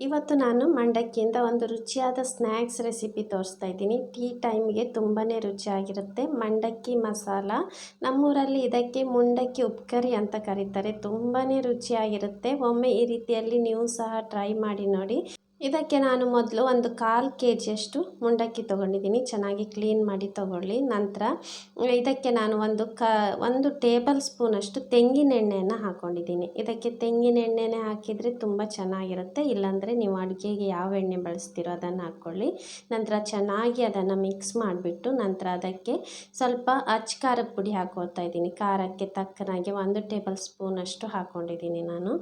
ಇವತ್ತು ನಾನು ಮಂಡಕ್ಕಿಯಿಂದ ಒಂದು ರುಚಿಯಾದ ಸ್ನ್ಯಾಕ್ಸ್ ರೆಸಿಪಿ ತೋರಿಸ್ತಾ ಇದ್ದೀನಿ. ಟೀ ಟೈಮ್ಗೆ ತುಂಬಾ ರುಚಿಯಾಗಿರುತ್ತೆ. ಮಂಡಕ್ಕಿ ಮಸಾಲ. ನಮ್ಮೂರಲ್ಲಿ ಇದಕ್ಕೆ ಮುಂಡಕ್ಕಿ ಉಪ್ಕರಿ ಅಂತ ಕರೀತಾರೆ. ತುಂಬಾ ರುಚಿಯಾಗಿರುತ್ತೆ. ಒಮ್ಮೆ ಈ ರೀತಿಯಲ್ಲಿ ನೀವು ಸಹ ಟ್ರೈ ಮಾಡಿ ನೋಡಿ. ಇದಕ್ಕೆ ನಾನು ಮೊದಲು ಒಂದು ಕಾಲು ಕೆ ಜಿಯಷ್ಟು ಮುಂಡಕ್ಕಿ ತೊಗೊಂಡಿದ್ದೀನಿ. ಚೆನ್ನಾಗಿ ಕ್ಲೀನ್ ಮಾಡಿ ತೊಗೊಳ್ಳಿ. ನಂತರ ಇದಕ್ಕೆ ನಾನು ಒಂದು ಕ, ಒಂದು ಟೇಬಲ್ ಸ್ಪೂನಷ್ಟು ತೆಂಗಿನ ಎಣ್ಣೆಯನ್ನು ಹಾಕ್ಕೊಂಡಿದ್ದೀನಿ ಇದಕ್ಕೆ ತೆಂಗಿನ ಎಣ್ಣೆನೇ ಹಾಕಿದರೆ ತುಂಬ ಚೆನ್ನಾಗಿರುತ್ತೆ. ಇಲ್ಲಾಂದರೆ ನೀವು ಅಡುಗೆಗೆ ಯಾವ ಎಣ್ಣೆ ಬಳಸ್ತೀರೋ ಅದನ್ನು ಹಾಕ್ಕೊಳ್ಳಿ. ನಂತರ ಚೆನ್ನಾಗಿ ಅದನ್ನು ಮಿಕ್ಸ್ ಮಾಡಿಬಿಟ್ಟು ನಂತರ ಅದಕ್ಕೆ ಸ್ವಲ್ಪ ಅಚ್ಚ ಖಾರದ ಪುಡಿ ಹಾಕೋತಾ ಇದ್ದೀನಿ. ಖಾರಕ್ಕೆ ತಕ್ಕನಾಗಿ ಒಂದು ಟೇಬಲ್ ಸ್ಪೂನಷ್ಟು ಹಾಕ್ಕೊಂಡಿದ್ದೀನಿ ನಾನು.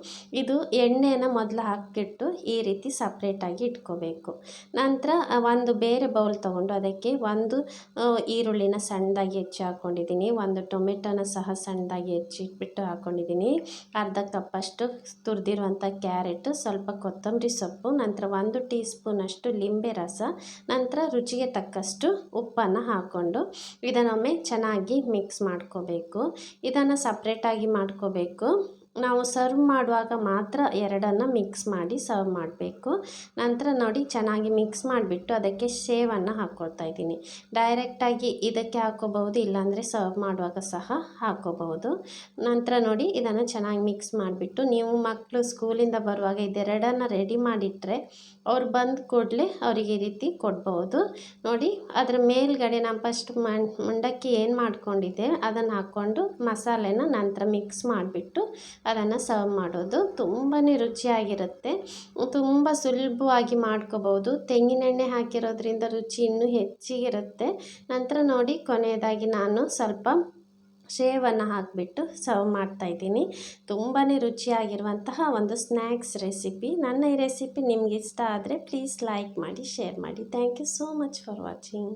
ಇದು ಎಣ್ಣೆನ ಮೊದಲು ಹಾಕಿಬಿಟ್ಟು ಈ ರೀತಿ ಸಪ್ರೇಟ್ ಸಪ್ರೇಟಾಗಿ ಇಟ್ಕೋಬೇಕು. ನಂತರ ಒಂದು ಬೇರೆ ಬೌಲ್ ತೊಗೊಂಡು ಅದಕ್ಕೆ ಒಂದು ಈರುಳ್ಳಿನ ಸಣ್ಣದಾಗಿ ಹೆಚ್ಚಿ ಹಾಕ್ಕೊಂಡಿದ್ದೀನಿ ಒಂದು ಟೊಮೆಟೊನ ಸಹ ಸಣ್ಣದಾಗಿ ಹೆಚ್ಚಿಟ್ಬಿಟ್ಟು ಹಾಕ್ಕೊಂಡಿದ್ದೀನಿ ಅರ್ಧ ಕಪ್ಪಷ್ಟು ತುರಿದಿರುವಂಥ ಕ್ಯಾರೆಟು ಸ್ವಲ್ಪ ಕೊತ್ತಂಬರಿ ಸೊಪ್ಪು, ನಂತರ ಒಂದು ಟೀ ಸ್ಪೂನಷ್ಟು ಲಿಂಬೆ ರಸ, ನಂತರ ರುಚಿಗೆ ತಕ್ಕಷ್ಟು ಉಪ್ಪನ್ನು ಹಾಕ್ಕೊಂಡು ಇದನ್ನೊಮ್ಮೆ ಚೆನ್ನಾಗಿ ಮಿಕ್ಸ್ ಮಾಡ್ಕೋಬೇಕು. ಇದನ್ನು ಸಪ್ರೇಟಾಗಿ ಮಾಡ್ಕೋಬೇಕು. ನಾವು ಸರ್ವ್ ಮಾಡುವಾಗ ಮಾತ್ರ ಎರಡನ್ನು ಮಿಕ್ಸ್ ಮಾಡಿ ಸರ್ವ್ ಮಾಡಬೇಕು. ನಂತರ ನೋಡಿ ಚೆನ್ನಾಗಿ ಮಿಕ್ಸ್ ಮಾಡಿಬಿಟ್ಟು ಅದಕ್ಕೆ ಶೇವನ್ನು ಹಾಕ್ಕೊಳ್ತಾ ಇದ್ದೀನಿ. ಡೈರೆಕ್ಟಾಗಿ ಇದಕ್ಕೆ ಹಾಕೋಬಹುದು, ಇಲ್ಲಾಂದರೆ ಸರ್ವ್ ಮಾಡುವಾಗ ಸಹ ಹಾಕೋಬಹುದು. ನಂತರ ನೋಡಿ ಇದನ್ನು ಚೆನ್ನಾಗಿ ಮಿಕ್ಸ್ ಮಾಡಿಬಿಟ್ಟು ನೀವು ಮಕ್ಕಳು ಸ್ಕೂಲಿಂದ ಬರುವಾಗ ಇದೆರಡನ್ನು ರೆಡಿ ಮಾಡಿಟ್ಟರೆ ಅವ್ರು ಬಂದ ಕೂಡಲೇ ಅವರಿಗೆ ಈ ರೀತಿ ಕೊಡ್ಬೋದು ನೋಡಿ ಅದರ ಮೇಲ್ಗಡೆ ನಾನು ಫಸ್ಟ್ ಮಂಡಕ್ಕಿ ಏನು ಮಾಡ್ಕೊಂಡಿದ್ದೆ, ಅದನ್ನು ಹಾಕ್ಕೊಂಡು ಮಸಾಲೆನ ನಂತರ ಮಿಕ್ಸ್ ಮಾಡಿಬಿಟ್ಟು ಅದನ್ನು ಸರ್ವ್ ಮಾಡೋದು ತುಂಬಾ ರುಚಿಯಾಗಿರುತ್ತೆ. ತುಂಬ ಸುಲಭವಾಗಿ ಮಾಡ್ಕೋಬೋದು. ತೆಂಗಿನೆಣ್ಣೆ ಹಾಕಿರೋದ್ರಿಂದ ರುಚಿ ಇನ್ನೂ ಹೆಚ್ಚಿಗಿರುತ್ತೆ. ನಂತರ ನೋಡಿ, ಕೊನೆಯದಾಗಿ ನಾನು ಸ್ವಲ್ಪ ಶೇವನ್ನು ಹಾಕಿಬಿಟ್ಟು ಸರ್ವ್ ಮಾಡ್ತಾಯಿದ್ದೀನಿ ತುಂಬಾ ರುಚಿಯಾಗಿರುವಂತಹ ಒಂದು ಸ್ನ್ಯಾಕ್ಸ್ ರೆಸಿಪಿ ನನ್ನ ಈ ರೆಸಿಪಿ ನಿಮಗೆ ಆದರೆ ಪ್ಲೀಸ್ ಲೈಕ್ ಮಾಡಿ ಶೇರ್ ಮಾಡಿ. Thank you so much for watching